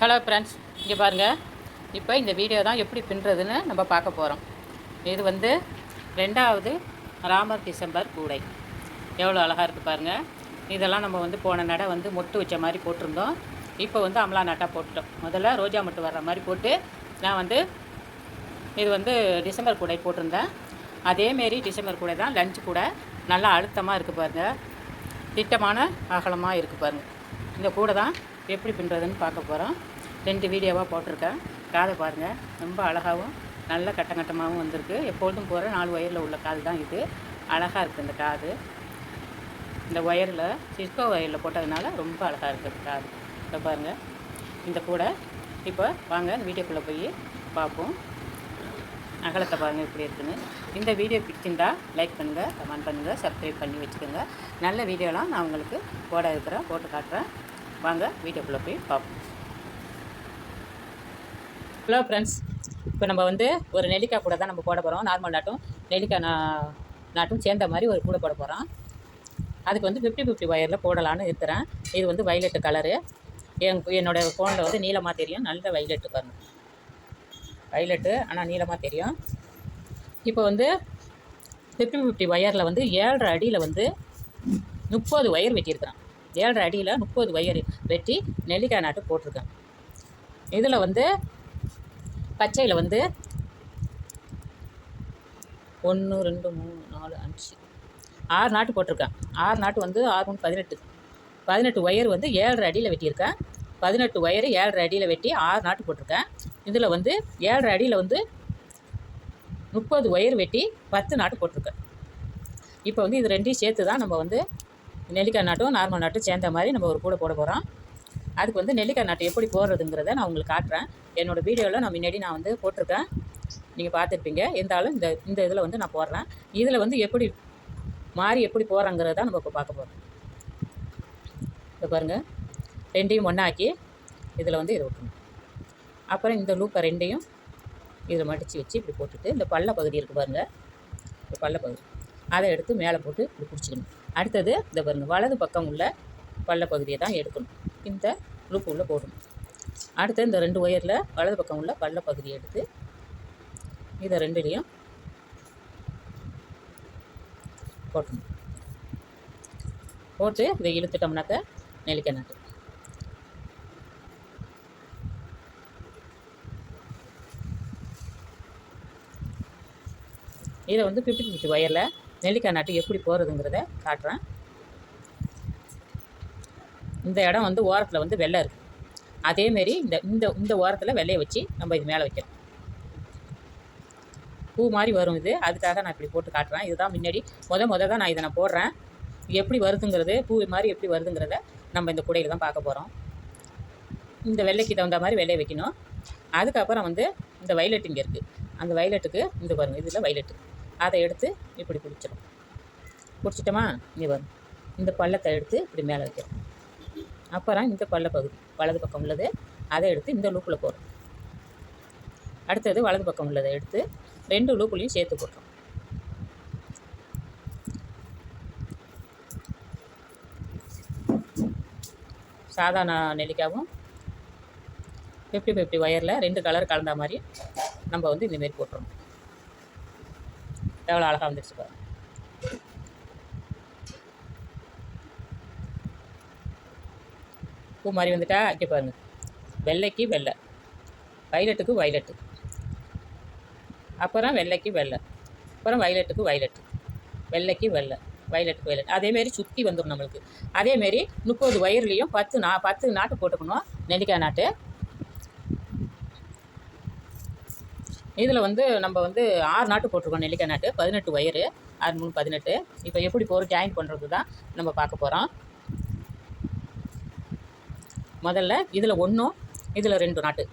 Hello friends இங்கே பாருங்கள் இப்போ இந்த வீடியோ தான் எப்படி பின்னுறதுன்னு நம்ம பார்க்க போகிறோம் இது வந்து ரெண்டாவது ராமர் டிசம்பர் கூடை. எவ்வளோ அழகாக இருக்குது பாருங்கள் இதெல்லாம் நம்ம வந்து போன நடை வந்து மொட்டு வச்ச மாதிரி போட்டிருந்தோம். இப்போ வந்து அமலா நட்டாக போட்டுட்டோம். முதல்ல ரோஜா மொட்டு வர்ற மாதிரி போட்டு நான் வந்து இது வந்து டிசம்பர் கூடை போட்டிருந்தேன். அதேமாரி டிசம்பர் கூடை தான் லஞ்ச் கூட நல்லா அழுத்தமாக இருக்குது பாருங்கள் திட்டமான அகலமாக இருக்குது பாருங்கள் இந்த கூடை தான் எப்படி பின்னுறதுன்னு பார்க்க போகிறோம் ரெண்டு வீடியோவாக போட்டிருக்கேன். காதை பாருங்கள் ரொம்ப அழகாகவும் நல்ல கட்டங்கட்டமாகவும் வந்திருக்கு. எப்பொழுதும் போகிற நாலு ஒயரில் உள்ள காது தான் இது. அழகாக இருக்குது இந்த காது. இந்த ஒயரில் சிஸ்கோ ஒயரில் போட்டதுனால ரொம்ப அழகாக இருக்குது காது. இப்போ பாருங்கள் இந்த கூட. இப்போ வாங்க இந்த வீடியோக்குள்ளே போய் பார்ப்போம். அகலத்தை பாருங்கள் இப்படி இருக்குன்னு. இந்த வீடியோ பிடிச்சிருந்தா லைக் பண்ணுங்கள் கமெண்ட் பண்ணுங்கள் சப்ஸ்கிரைப் பண்ணி வச்சுக்கோங்க. நல்ல வீடியோலாம் நான் உங்களுக்கு போட இருக்கிறேன் போட்டு காட்டுறேன். வாங்க வீடியோக்குள்ளே போய் பார்ப்போம் ஹலோ ஃப்ரெண்ட்ஸ் இப்போ நம்ம வந்து ஒரு நெல்லிக்காய் கூட தான் நம்ம போட போகிறோம் நார்மல் நாட்டும் நெல்லிக்காய் நா நாட்டும் சேர்ந்த மாதிரி ஒரு கூட போட போகிறோம் அதுக்கு வந்து ஃபிஃப்டி ஃபிஃப்டி ஒயரில் போடலான்னு இருக்கிறேன். இது வந்து வைலெட்டு கலரு என் என்னோடய ஃபோனில் வந்து நீளமாக தெரியும். நல்ல வைலட்டு பாருங்கள் வைலெட்டு ஆனால் நீளமாக தெரியும். இப்போ வந்து ஃபிஃப்டி ஃபிஃப்டி ஒயரில் வந்து ஏழரை அடியில் வந்து முப்பது ஒயர் வெட்டியிருக்கிறேன் ஏழரை அடியில் முப்பது ஒயர் வெட்டி நெல்லிக்காய் நாட்டு போட்டிருக்கேன் இதில் வந்து பச்சையில் வந்து ஒன்று ரெண்டு மூணு நாலு அஞ்சு ஆறு நாட்டு போட்டிருக்கேன் ஆறு நாட்டு வந்து ஆறு மூணு பதினெட்டு. பதினெட்டு ஒயர் வந்து ஏழரை அடியில் வெட்டியிருக்கேன். பதினெட்டு ஒயரு ஏழரை அடியில் வெட்டி ஆறு நாட்டு போட்டிருக்கேன். இதில் வந்து ஏழரை அடியில் வந்து முப்பது ஒயர் வெட்டி பத்து நாட்டு போட்டிருக்கேன். இப்போ வந்து இது ரெண்டையும் சேர்த்து தான் நம்ம வந்து நெல்லிக்காய் நாட்டும் நார்மல் நாட்டும் சேர்ந்த மாதிரி நம்ம ஒரு கூட போட போகிறோம் அதுக்கு வந்து நெல்லிக்காய் நாட்டு எப்படி போடுறதுங்கிறத நான் உங்களுக்கு காட்டுறேன். என்னோடய வீடியோவில் நான் முன்னாடி நான் வந்து போட்டிருக்கேன். நீங்கள் பார்த்துருப்பீங்க. இருந்தாலும் இந்த இந்த இதில் வந்து நான் போடுறேன். இதில் வந்து எப்படி மாறி எப்படி போகிறாங்கிறத நம்ம இப்போ பார்க்க போகிறோம் இதை பாருங்கள் ரெண்டையும் ஒன்றாக்கி இதில் வந்து இதை விட்டுணும் அப்புறம் இந்த லூப்பை ரெண்டையும் இதில் மடித்து வச்சு இப்படி போட்டுட்டு இந்த பள்ள பகுதி இருக்குது பாருங்கள் இந்த பள்ள பகுதி அதை எடுத்து மேலே போட்டு இப்படி பிடிச்சிக்கணும். அடுத்தது இந்த பாருங்கள் வலது பக்கம் உள்ள பள்ள பகுதியை தான் எடுக்கணும். இந்த லூப்பு உள்ளே போடணும். அடுத்து இந்த ரெண்டு ஒயரில் வலது பக்கம் உள்ள பள்ள பகுதியை எடுத்து இதை ரெண்டுலேயும் போட்டணும். போட்டு இதை இழுத்துட்டோம்னாக்க நெல்லிக்காய் நட்டு. இதை வந்து ஃபிஃப்டி ஃபிஃப்டி ஒயரில் நெல்லிக்காய் நாட்டு எப்படி போகிறதுங்கிறத காட்டுறேன். இந்த இடம் வந்து ஓரத்தில் வந்து வெள்ளை இருக்குது அதேமாரி இந்த இந்த இந்த ஓரத்தில் வெள்ளையை வச்சு நம்ம இது மேலே வைக்கிறோம் பூ மாதிரி வரும் இது. அதுக்காக நான் இப்படி போட்டு காட்டுறேன். இதுதான் முன்னாடி முத முத தான் நான் இதை நான் போடுறேன். எப்படி வருதுங்கிறது பூ மாதிரி எப்படி வருதுங்கிறத நம்ம இந்த குடையில் தான் பார்க்க போகிறோம் இந்த வெள்ளைக்கு தகுந்த மாதிரி வெள்ளையை வைக்கணும். அதுக்கப்புறம் வந்து இந்த வைலட் இங்கே இருக்குது அந்த வைலட்டுக்கு இந்த பாருங்கள் இதில் வைலட்டு அதை எடுத்து இப்படி பிடிச்சிடும் பிடிச்சிட்டோமா? இங்கே வரும் இந்த பள்ளத்தை எடுத்து இப்படி மேலே வைக்கிறோம். அப்புறம் இந்த பள்ள பகுதி வலது பக்கம் உள்ளது. அதை எடுத்து இந்த லூப்பில் போடுறோம். அடுத்தது வலது பக்கம் உள்ளதை எடுத்து ரெண்டு லூப்புலையும் சேர்த்து போட்டுரும். சாதாரண நெல்லிக்காவும் ஃபிஃப்டி ஃபிஃப்டி ஒயரில் ரெண்டு கலர் கலந்த மாதிரி நம்ம வந்து இந்தமாரி போட்டுருணும் எவ்வளோ அழகாக வந்துடுச்சு பாரு பூ மாதிரி வந்துட்டா இங்கே பாருங்கள் வெள்ளைக்கு வெள்ளை. வைலட்டுக்கு வைலட்டு அப்புறம் வெள்ளைக்கு வெள்ளை. அப்புறம் வைலட்டுக்கு வைலட்டு வெள்ளைக்கு வெள்ளை. வைலட்டுக்கு வைலட் அதேமாரி சுற்றி வந்துடும் நம்மளுக்கு. அதேமாரி முப்பது வயர்லேயும் பத்து நா பத்து நாட்டு போட்டுக்கணும். நெல்லிக்காய் நாட்டு இதில் வந்து நம்ம வந்து ஆறு நாட்டு போட்டிருக்கோம் நெல்லிக்காய் நாட்டு. பதினெட்டு ஒயரு ஆறு மூணு பதினெட்டு. இப்போ எப்படி போகிற ஜாயின் பண்ணுறது தான் நம்ம பார்க்க போகிறோம் முதல்ல இதில் ஒன்றும் இதில் ரெண்டு நாட்டு.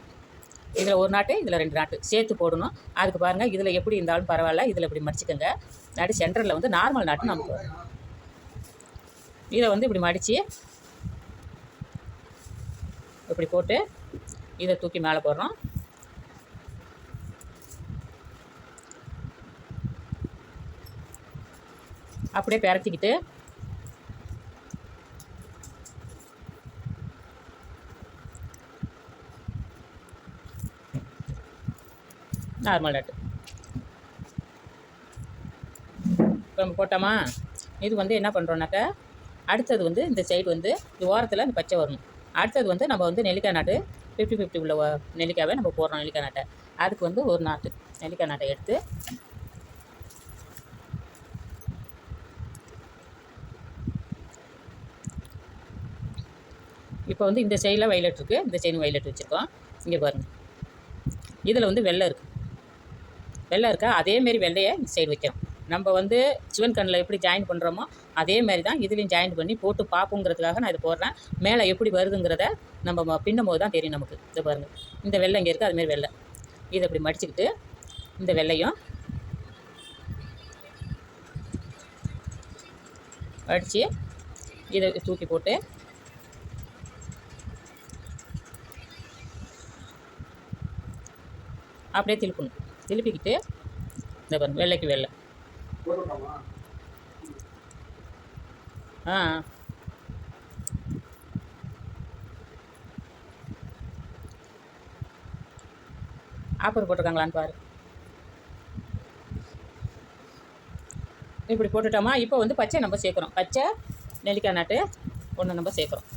இதில் ஒரு நாட்டு இதில் ரெண்டு நாட்டு. சேர்த்து போடணும். அதுக்கு பாருங்கள் இதில் எப்படி இருந்தாலும் பரவாயில்ல. இதில் இப்படி மடிச்சுக்கோங்க. நாட்டு சென்டரில் வந்து நார்மல் நாட்டு நமக்கு இதை வந்து இப்படி மடித்து இப்படி போட்டு இதை தூக்கி மேலே போடுறோம். அப்படியே பெரட்டிக்கிட்டு. நார்மல் டாட்டு நம்ம போட்டோமா? இது வந்து என்ன பண்ணுறோன்னாக்கா அடுத்தது வந்து இந்த சைடு வந்து இது ஓரத்தில் இந்த பச்சை வரும் அடுத்தது வந்து நம்ம வந்து நெல்லிக்காய் நாட்டு ஃபிஃப்டி ஃபிஃப்டி உள்ள நெல்லிக்காவே நம்ம போடுறோம் நெல்லிக்காய் நாட்டை. அதுக்கு வந்து ஒரு நாட்டு நெல்லிக்காய் நாட்டை எடுத்து இப்போ வந்து இந்த சைடில் வைலட் இருக்குது இந்த செயின் வைலட் வச்சுருக்கோம். இங்கே பாருங்கள் இதில் வந்து வெள்ளை இருக்குது வெள்ளை இருக்கா? அதேமாரி வெள்ளையை இந்த சைடு வைக்கிறோம். நம்ம வந்து சிவன் கண்ணில் எப்படி ஜாயின் பண்ணுறோமோ அதே மாதிரி தான் இதுலேயும் ஜாயின் பண்ணி போட்டு பார்ப்போங்கிறதுக்காக நான் இது போடுறேன். மேலே எப்படி வருதுங்கிறத நம்ம ம- பின்னும் போது தான் தெரியும் நமக்கு. இது பாருங்கள் இந்த வெள்ளை இங்கே இருக்குது அதுமாரி வெள்ளை. இதை அப்படி மடிச்சுக்கிட்டு இந்த வெள்ளையும் அடித்து இதை தூக்கி போட்டு அப்படியே திருப்பணும். திருப்பிக்கிட்டு இந்த பாருங்க வெள்ளைக்கு வெள்ளை. ஆ ஆஃபர் போட்டிருக்காங்களான்னு பாரு. இப்படி போட்டுட்டோமா இப்போ வந்து பச்சை நம்ம சேர்க்குறோம். பச்சை நெல்லிக்காய் நாட்டு ஒன்று நம்ம சேர்க்குறோம்.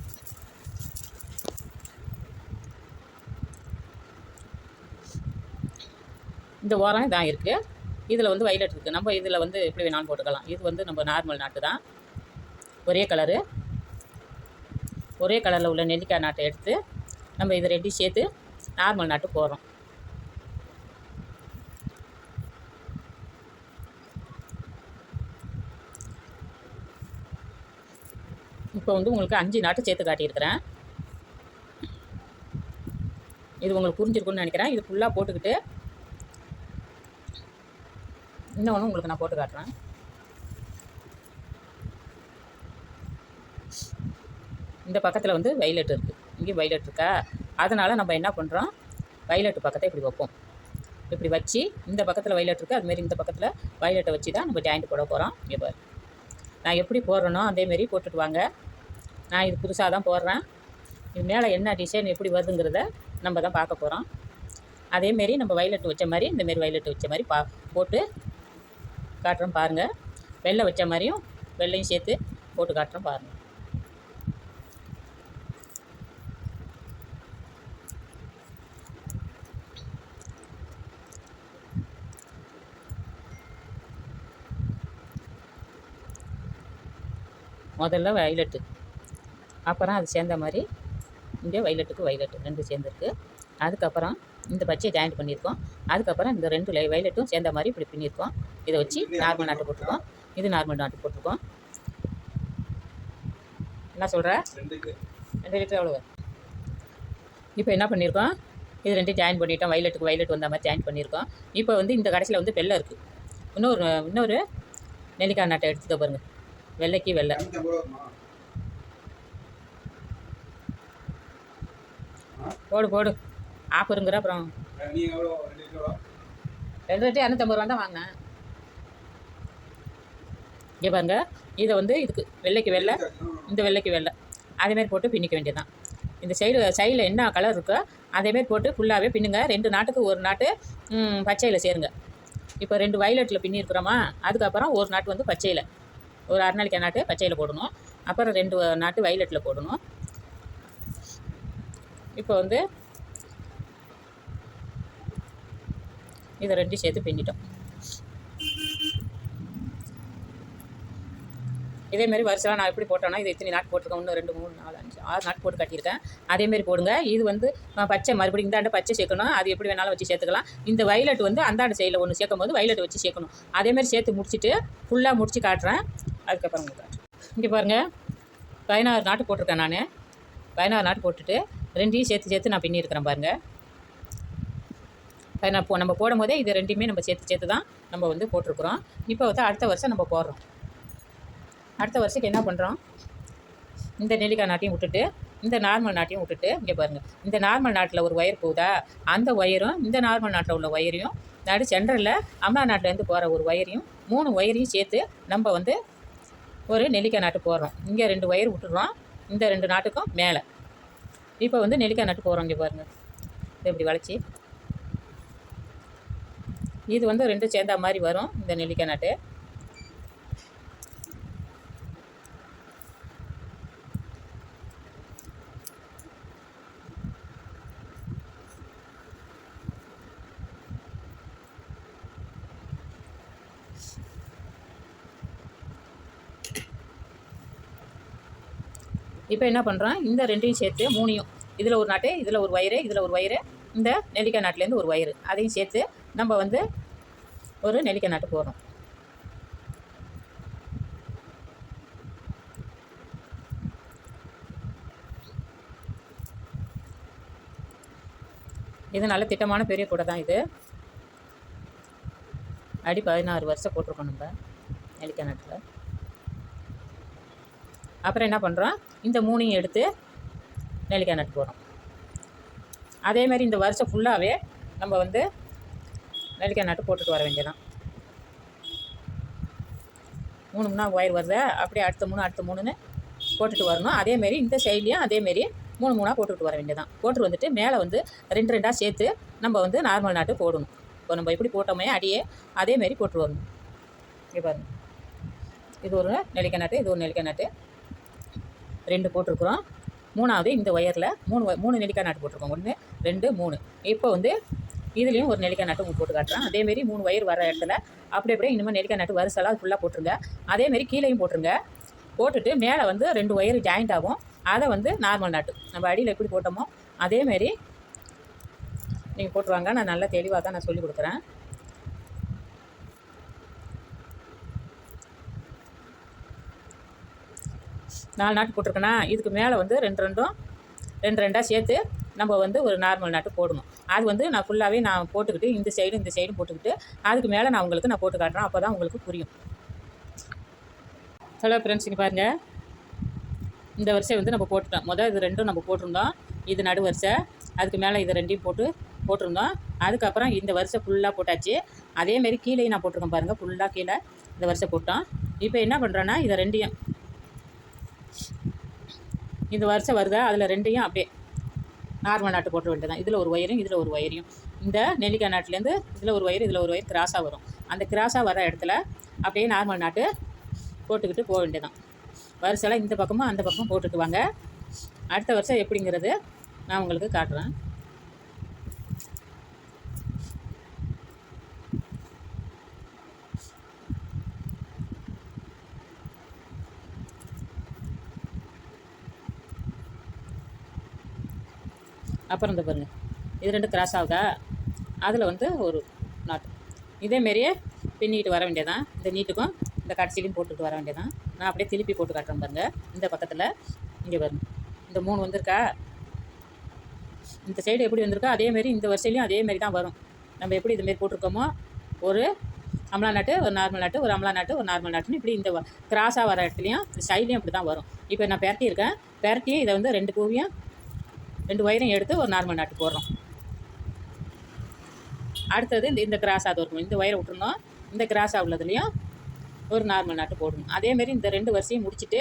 இந்த ஓரம் இதான் இருக்குது இதில் வந்து வைலட் இருக்குது நம்ம இதில் வந்து எப்படி வேணாலும் போட்டுக்கலாம். இது வந்து நம்ம நார்மல் நாட்டு தான். ஒரே கலரு ஒரே கலரில் உள்ள நெல்லிக்காய் நாட்டை எடுத்து நம்ம இதை ரெட்டி சேர்த்து நார்மல் நாட்டு போடுறோம். இப்போ வந்து உங்களுக்கு அஞ்சு நாட்டு சேர்த்து காட்டியிருக்கிறேன். இது உங்களுக்கு புரிஞ்சிருக்குன்னு நினைக்கிறேன். இது ஃபுல்லாக போட்டுக்கிட்டு இன்னொன்று உங்களுக்கு நான் போட்டு காட்டுறேன். இந்த பக்கத்தில் வந்து வைலட் இருக்குது இங்கேயும் வைலட் இருக்கா? அதனால் நம்ம என்ன பண்ணுறோம் வைலட் பக்கத்தை இப்படி வைப்போம். இப்படி வச்சு இந்த பக்கத்தில் வைலட் இருக்குது அதுமாரி இந்த பக்கத்தில் வைலட்டை வச்சு தான் நம்ம ஜாயிண்ட் போட போகிறோம் இங்கே பாரு. நான் எப்படி போடுறேனோ அதேமாரி போட்டுட்டு வாங்க. நான் இது புதுசாக தான் போடுறேன். இது மேலே என்ன டிசைன் எப்படி வருதுங்கிறத நம்ம தான் பார்க்க போகிறோம் அதேமாரி நம்ம வைலட் வச்ச மாதிரி இந்தமாரி வைலட் வச்ச மாதிரி பா போட்டு காட்டுறோம் பாருங்கள் வெள்ளை வச்ச மாதிரியும் வெள்ளையும் சேர்த்து போட்டு காட்டுறோம் பாருங்கள் முதல்ல வைலட்டு அப்புறம் அது சேர்ந்த மாதிரி இங்கே வைலட்டுக்கு வைலட்டு ரெண்டு சேர்ந்துருக்கு. அதுக்கப்புறம் இந்த பச்சையை ஜாயிண்ட் பண்ணியிருக்கோம். அதுக்கப்புறம் இந்த ரெண்டு லை வைலட்டும் சேர்ந்த மாதிரி இப்படி பின்னியிருக்கோம். இதை வச்சு நார்மல் நாட்டு போட்டிருக்கோம். இது நார்மல் நாட்டு போட்டிருக்கோம். என்ன சொல்கிற ரெண்டு லிட்டர் எவ்வளோ இப்போ என்ன பண்ணியிருக்கோம் இது ரெண்டும் ஜாயின் பண்ணிட்டோம். வைலட்டுக்கு வைலட் வந்த மாதிரி ஜாயின் பண்ணியிருக்கோம் இப்போ வந்து இந்த கடைசியில் வந்து வெள்ளை இருக்குது இன்னொரு இன்னொரு நெல்லிக்காய் நாட்டை எடுத்துக்க பாருங்க. வெள்ளைக்கு வெள்ளை. போடு போடு. ஆஃபருங்கிற அப்புறம். ரெண்டு ரெண்டு ரெண்டு இரநூத்தம்பது ரூபா தான் வாங்கினேன். இங்கே பாருங்க. இதை வந்து இதுக்கு வெள்ளைக்கு வெள்ளை இந்த வெள்ளைக்கு வெள்ளை. அதேமாரி போட்டு பின்னிக்க வேண்டியதுதான். இந்த சைடு சைடில் என்ன கலர் இருக்கோ அதேமாரி போட்டு ஃபுல்லாகவே பின்னுங்க. ரெண்டு நாட்டுக்கு ஒரு நாட்டு பச்சையில் சேருங்க. இப்போ ரெண்டு வயலட்டில் பின்னிருக்கிறோமா அதுக்கப்புறம் ஒரு நாட்டு வந்து பச்சையில். ஒரு அரைநாளிக்காய் நாட்டு பச்சையில் போடணும். அப்புறம் ரெண்டு நாட்டு வயலட்டில் போடணும். இப்போ வந்து இதை ரெண்டும் சேர்த்து பின்னிட்டோம். இதேமாரி வருஷம் நான் எப்படி போட்டோன்னா இது இத்தனை நாட் போட்டிருக்கேன். ஒன்று ரெண்டு மூணு நாலு அஞ்சு ஆறு நாட் போட்டு கட்டியிருக்கேன் அதேமாரி போடுங்க. இது வந்து பச்சை மறுபடியும் இந்தாண்ட பச்சை சேர்க்கணும் அது எப்படி வேணாலும் வச்சு சேர்த்துக்கலாம். இந்த வைலட் வந்து அந்தாண்ட சைடில் ஒன்று சேர்க்கும் போது வைலட் வச்சு சேர்க்கணும். அதேமாரி சேர்த்து முடிச்சுட்டு ஃபுல்லாக முடிச்சு காட்டுறேன். அதுக்கப்புறம் உங்களுக்கு காட்டுறேன். இங்கே பாருங்கள் பதினாறு நாட்டு போட்டிருக்கேன் நான். பதினாறு நாட்டு போட்டுட்டு ரெண்டையும் சேர்த்து சேர்த்து நான் பின்னியிருக்கிறேன் பாருங்கள் பதினாறு போ நம்ம போடும் போதே இது ரெண்டையுமே நம்ம சேர்த்து சேர்த்து தான் நம்ம வந்து போட்டிருக்கிறோம். இப்போ வந்து அடுத்த வருஷம் நம்ம போடுறோம். அடுத்த வருஷத்துக்கு என்ன பண்ணுறோம் இந்த நெல்லிக்காய் நாட்டையும் விட்டுட்டு இந்த நார்மல் நாட்டையும் விட்டுட்டு இங்கே பாருங்கள் இந்த நார்மல் நாட்டில் ஒரு ஒயர் போகுதா? அந்த ஒயரும் இந்த நார்மல் நாட்டில் உள்ள ஒயரையும் நடு சென்டரில் அம்மா நாட்டிலேருந்து போகிற ஒரு ஒயரையும் மூணு ஒயரையும் சேர்த்து நம்ம வந்து ஒரு நெல்லிக்காய் நாட்டு போடுறோம். இங்கே ரெண்டு ஒயர் விட்டுடுறோம். இந்த ரெண்டு நாட்டுக்கும் மேலே. இப்போ வந்து நெல்லிக்காய் நாட்டு போகிறோம் இங்கே பாருங்கள் இதை இப்படி வளைச்சி. இது வந்து ரெண்டும் சேர்ந்தா மாதிரி வரும் இந்த நெல்லிக்காய் நாட்டு. இப்போ என்ன பண்ணுறான் இந்த ரெண்டையும் சேர்த்து மூணையும். இதில் ஒரு நாட்டு இதில் ஒரு வயிறு இதில் ஒரு வயிறு. இந்த நெல்லிக்காய் நாட்டிலேருந்து ஒரு வயிறு. அதையும் சேர்த்து நம்ம வந்து ஒரு நெல்லிக்காய் நாட்டு போடுறோம். இது நல்ல திட்டமான பெரிய கூடை தான் இது. அடி பதினாறு வருஷம் போட்டிருக்கோம் நம்ம நெல்லிக்காய் நாட்டில். அப்புறம் என்ன பண்ணுறோம் இந்த மூணையும் எடுத்து நெல்லிக்காய் நட்டு போகிறோம் அதேமாதிரி இந்த வருஷம் ஃபுல்லாகவே நம்ம வந்து நெல்லிக்காய் நட்டு போட்டுட்டு வர வேண்டியதான் மூணு மூணா ஒயர் வருதா. அப்படியே அடுத்த மூணு அடுத்த மூணுன்னு போட்டுட்டு வரணும். அதேமாரி இந்த சைட்லேயும் அதேமாரி மூணு மூணாக போட்டுட்டு வர வேண்டியதான் போட்டு வந்துட்டு மேலே வந்து ரெண்டு ரெண்டாக சேர்த்து நம்ம வந்து நார்மல் நாட்டு போடணும். இப்போ நம்ம எப்படி போட்டோமே அடியே அதேமாரி போட்டு வரணும். இங்கே இது ஒரு நெல்லிக்காய் நாட்டு இது ஒரு நெல்லிக்காய் நாட்டு. ரெண்டு போட்டிருக்குறோம். மூணாவது இந்த ஒயரில் மூணு மூணு நெல்லிக்காய் நாட்டு போட்டிருக்கோம். ஒன்று ரெண்டு மூணு. இப்போ வந்து இதுலேயும் ஒரு நெல்லிக்காய் நாட்டு போட்டு காட்டுறேன். அதேமாரி மூணு ஒயர் வர இடத்துல அப்படி அப்படியே இனிமேல் நெல்லிக்காய் நாட்டு வரிசலாக ஃபுல்லாக போட்டுருங்க. அதேமாரி கீழேயும் போட்டுருங்க. போட்டுட்டு மேலே வந்து ரெண்டு ஒயர் ஜாயிண்ட் ஆகும். அதை வந்து நார்மல் நாட்டு. நம்ம அடியில் எப்படி போட்டோமோ அதேமாரி நீங்கள் போட்டுருவாங்க. நான் நல்லா தெளிவாக தான் நான் சொல்லி கொடுக்குறேன். நாலு நாட்டு போட்டிருக்கேன்னா இதுக்கு மேலே வந்து ரெண்டு ரெண்டும் ரெண்டு ரெண்டாக சேர்த்து நம்ம வந்து ஒரு நார்மல் நாட்டு போடணும். அது வந்து நான் ஃபுல்லாகவே நான் போட்டுக்கிட்டு இந்த சைடும் இந்த சைடும் போட்டுக்கிட்டு அதுக்கு மேலே நான் உங்களுக்கு நான் போட்டு காட்டுறேன். அப்போ தான் உங்களுக்கு புரியும். ஹலோ ஃப்ரெண்ட்ஸ் இங்கே பாருங்கள் இந்த வரிசை வந்து நம்ம போட்டுட்டோம். முதல் இது ரெண்டும் நம்ம போட்டிருந்தோம். இது நடு வரிசை. அதுக்கு மேலே இது ரெண்டையும் போட்டு போட்டிருந்தோம். அதுக்கப்புறம் இந்த வரிசை ஃபுல்லாக போட்டாச்சு. அதேமாரி கீழே நான் போட்டிருக்கேன் பாருங்கள் ஃபுல்லாக கீழே இந்த வரிசை போட்டோம். இப்போ என்ன பண்ணுறேன்னா இதை ரெண்டையும் இந்த வரிசை வருதா? அதில் ரெண்டையும் அப்படியே நார்மல் நாட்டு போட்ட வேண்டியதான் இதில் ஒரு ஒயரும் இதில் ஒரு ஒயரையும் இந்த நெல்லிக்காய் நாட்டிலேருந்து இதில் ஒரு ஒயர் இதில் ஒரு ஒயர் கிராஸாக வரும். அந்த கிராஸாக வர இடத்துல அப்படியே நார்மல் நாட்டு போட்டுக்கிட்டு போக வேண்டியதான் வரிசைலாம் இந்த பக்கமும் அந்த பக்கமும் போட்டுட்டு வாங்க அடுத்த வருஷம் எப்படிங்கிறது நான் உங்களுக்கு காட்டுறேன். அப்புறம் இந்த பாருங்கள் இது ரெண்டு கிராஸ் ஆகுதா? அதில் வந்து ஒரு நாட்டு இதேமாரியே பின்னிட்டு வர வேண்டியதான் இந்த நீட்டுக்கும் இந்த கடைசிலையும் போட்டுட்டு வர வேண்டியதான் நான் அப்படியே திருப்பி போட்டு காட்டுறேன் பாருங்கள் இந்த பக்கத்தில் இங்கே பாருங்க. இந்த மூணு வந்திருக்கா? இந்த சைடு எப்படி வந்திருக்கோ அதேமாரி இந்த வரிசையிலையும் அதேமாரி தான் வரும். நம்ம எப்படி இதுமாரி போட்டிருக்கோமோ ஒரு அமலா நாட்டு ஒரு நார்மல் நாட்டு ஒரு அமலா நாட்டு ஒரு நார்மல் நாட்டுன்னு இப்படி இந்த கிராஸாக வர இடத்துலையும் இந்த இப்படி தான் வரும். இப்போ நான் பெரட்டியிருக்கேன். பெரட்டியும் இதை வந்து ரெண்டு பூவியும் ரெண்டு ஒயரையும் எடுத்து ஒரு நார்மல் நாட்டு போடுறோம். அடுத்தது இந்த இந்த கிராஸாக அது இருக்கும் இந்த ஒயரை விட்டுருந்தோம் இந்த கிராஸாக உள்ளதுலேயும் ஒரு நார்மல் நாட்டு போடணும். அதேமாரி இந்த ரெண்டு வரிசையும் முடிச்சுட்டு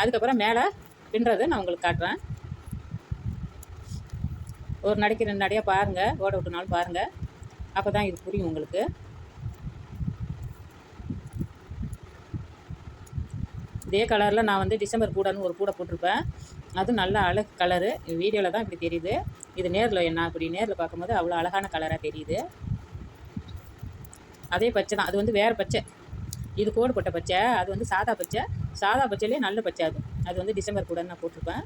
அதுக்கப்புறம் மேலே பின்னுறது நான் உங்களுக்கு காட்டுறேன். ஒரு நடைக்கு ரெண்டு நடையாக பாருங்கள் ஓட விட்டுனாலும் பாருங்கள் அப்போ தான் இது புரியும் உங்களுக்கு. இதே கலரில் நான் வந்து டிசம்பர் கூடன்னு ஒரு கூடை போட்டிருப்பேன். அது நல்ல அழகு கலரு வீடியோவில் தான் இப்படி தெரியுது. இது நேரில் என்ன அப்படி நேரில் பார்க்கும்போது அவ்வளோ அழகான கலராக தெரியுது. அதே பச்சை தான். அது வந்து வேறு பச்சை. இது கோடு போட்ட பச்சை. அது வந்து சாதா பச்சை. சாதா பச்சையிலே நல்ல பச்சை அது. அது வந்து டிசம்பர் கூட நான் போட்டிருப்பேன்.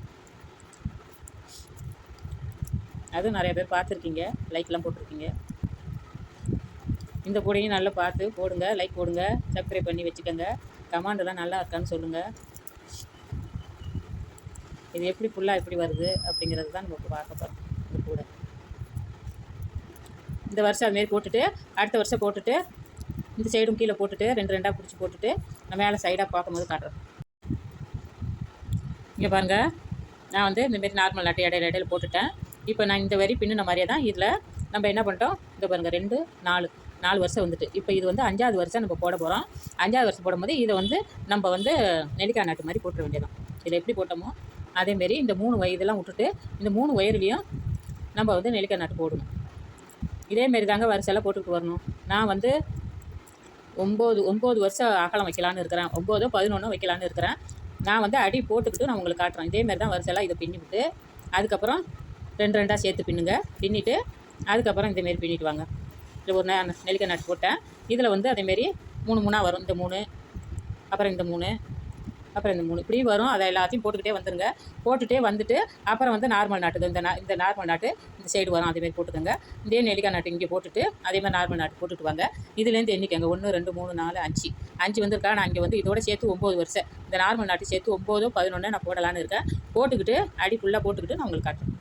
அதுவும் நிறைய பேர் பார்த்துருக்கீங்க. லைக்லாம் போட்டிருக்கீங்க. இந்த கூடையும் நல்லா பார்த்து போடுங்க. லைக் போடுங்க. சப்ஸ்கிரைப் பண்ணி வச்சுக்கோங்க. கமாண்டெல்லாம் நல்லா இருக்கான்னு சொல்லுங்கள் இது எப்படி ஃபுல்லாக எப்படி வருது அப்படிங்கிறது தான் நம்ம பார்க்க போகிறோம் இந்த கூட. இந்த வருஷம் அதுமாரி போட்டுட்டு அடுத்த வருஷம் போட்டுட்டு இந்த சைடும் கீழே போட்டுட்டு ரெண்டு ரெண்டாக பிடிச்சி போட்டுட்டு நம்ம மேலே சைடாக பார்க்கும்போது காட்டுறோம். இங்கே பாருங்கள் நான் வந்து இந்தமாரி நார்மல் நட்டை இடையில இடையில போட்டுட்டேன். இப்போ நான் இந்த வரி பின்னின மாதிரியே தான் இதில் நம்ம என்ன பண்ணிட்டோம்? இங்கே பாருங்கள் ரெண்டு நாலு நாலு வருஷம் வந்துட்டு. இப்போ இது வந்து அஞ்சாவது வருஷம் நம்ம போட போகிறோம் அஞ்சாவது வருஷம் போடும்போது இதை வந்து நம்ம வந்து நெல்லிக்காய் நாட்டு மாதிரி போட்டுற வேண்டியதான் இதில் எப்படி போட்டோமோ அதேமாரி இந்த மூணு வய இதெல்லாம் விட்டுட்டு இந்த மூணு ஒயர்லேயும் நம்ம வந்து நெல்லிக்காய் நாட்டு போடணும். இதேமாரி தாங்க வரிசையெல்லாம் போட்டுக்கிட்டு வரணும். நான் வந்து ஒம்பது ஒம்பது வருஷம் அகலம் வைக்கலான்னு இருக்கிறேன். ஒம்போதோ பதினொன்றோ வைக்கலான்னு இருக்கிறேன். நான் வந்து அடி போட்டுக்கிட்டு நான் உங்களுக்கு காட்டுறேன். இதேமாரி தான் வரிசையெல்லாம் இதை பின்னி விட்டு அதுக்கப்புறம் ரெண்டு ரெண்டாக சேர்த்து பின்னுங்க. பின்னிட்டு அதுக்கப்புறம் இதேமாரி பின்னிட்டு வாங்க. இல்லை ஒரு நே- நெல்லிக்காய் நாட்டு போட்டேன். இதில் வந்து அதேமாரி மூணு மூணாக வரும். இந்த மூணு அப்புறம் இந்த மூணு அப்புறம் இந்த மூணு இப்படி வரும். அதை எல்லாத்தையும் போட்டுக்கிட்டே வந்துருங்க. போட்டுகிட்டே வந்துட்டு அப்புறம் வந்து நார்மல் நாட்டு இந்த நா இந்த நார்மல் நாட்டு இந்த சைடு வரும். அதேமாரி போட்டுக்கோங்க. இதே நெல்லிக்காய் நாட்டு இங்கே போட்டுட்டு அதே மாதிரி நார்மல் நாட்டு போட்டுட்டு வாங்க. இதுலேருந்து எண்ணிக்கங்க. ஒன்று ரெண்டு மூணு நாலு அஞ்சு. அஞ்சு வந்திருக்கா? நான் இங்கே வந்து இதோட சேர்த்து ஒம்பது வருஷம் இந்த நார்மல் நாட்டு சேர்த்து ஒம்போதோ பதினொன்று நான் போடலான்னு இருக்கேன். போட்டுக்கிட்டு அடி ஃபுல்லாக போட்டுக்கிட்டு நான் உங்களுக்கு காட்டுறேன்.